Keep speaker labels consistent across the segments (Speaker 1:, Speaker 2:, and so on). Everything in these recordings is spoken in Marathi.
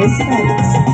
Speaker 1: Yes,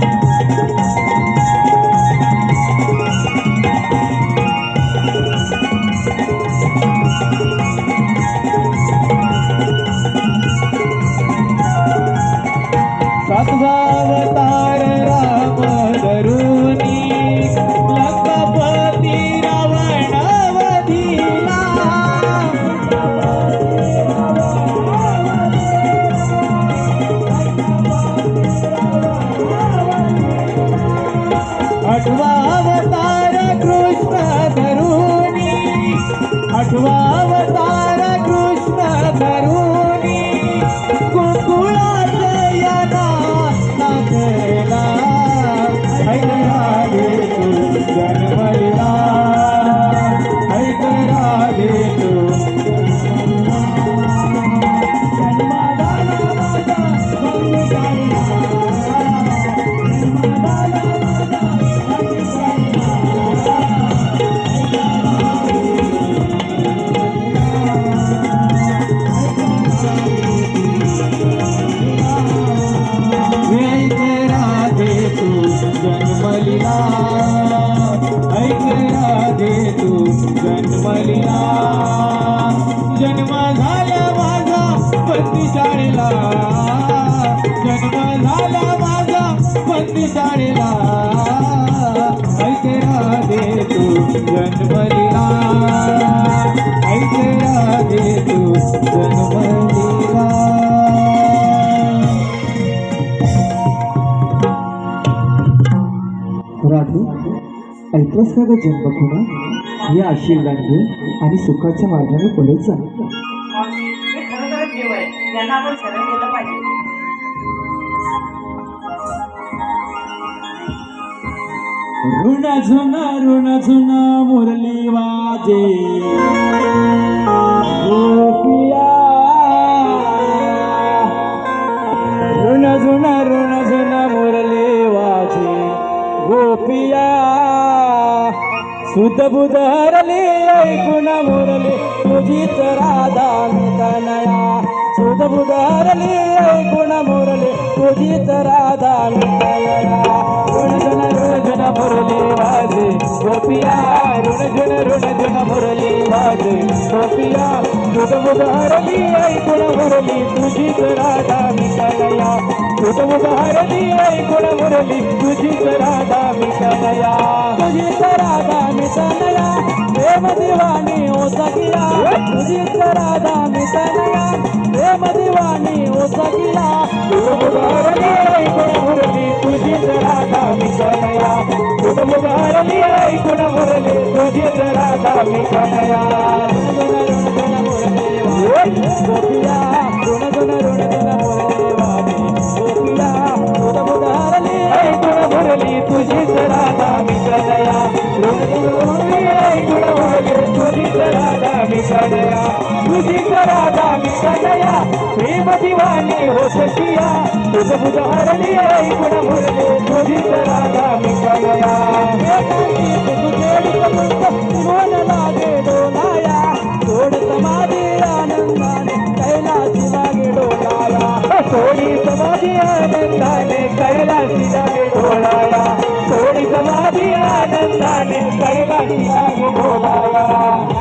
Speaker 1: झाला माझा बंदी शाळेला. जन्म झाला माझा बंदी शाळेला. राधे तू जन्मलीला. ऐक राधे तू जन्मलीला.
Speaker 2: ऐकलंस का ग जन्मखुणा हे आशीर्वाद घे आणि सुखाच्या मार्गाने पुढे जा.
Speaker 3: आहे त्यांना आपण शरण गेलं पाहिजे.
Speaker 1: ऋण झुन ऋण झुन मुरली वाजे. ऋण झुन ऋण झुन मुरली वाजे. गोपिया. सुध बुध हरली ऐकून मुरली. तुझी तर राधा मितनया सुध बुध हरली ऐकून मुरली तुझीच राधा मितनया ऋण झुन ऋण झुन मुरली वाजे. गोपिया ऋण झुन ऋण झुन मुरली वाजे. गोपिया सुध बुध ऐकून मुरली तुझीच राधा मितनया सुध बुध ऐकून मुरली राधा मितनया तुझीच राधा मितनया प्रेम ओ सखिया राधा मितनया प्रेम दिवानी ओ सखिया सुध बुध हरली ऐकून मुरली तुझीच राधा मितनया सुध बुध ऐकून मुरली तुझीच राधा मितनया गोपिया ऋण ऋण ऋण ऋण वाणी गोपिया ऋण ऐकून मुरली तुझीच राधा मितनया ऋण ऋण मुरली ऐकून मुरली तुझीच राधा मितनया तुझीच राधा मितनया प्रेम हो सखिया तुझ बुध हरली ऐकून मुरली तुझी राधा मितनया मन लागे डोलाया सोड समाधी आनंदाने कैलासी डोलाया सोडी समाधी आनंदाने कैलासी लागे डोलाया सोडी समाधी आनंदाने कैलासी डोलाया